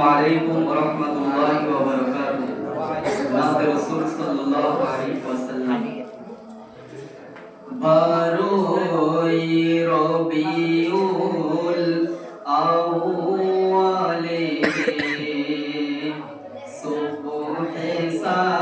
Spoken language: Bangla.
আলাইকুম ওয়া রাহমাতুল্লাহি ওয়া বারাকাতুহু। নাতে রাসূল সাল্লাল্লাহু আলাইহি ওয়াসাল্লাম। বারোই রবিউল আউয়ালে, সুবহে সা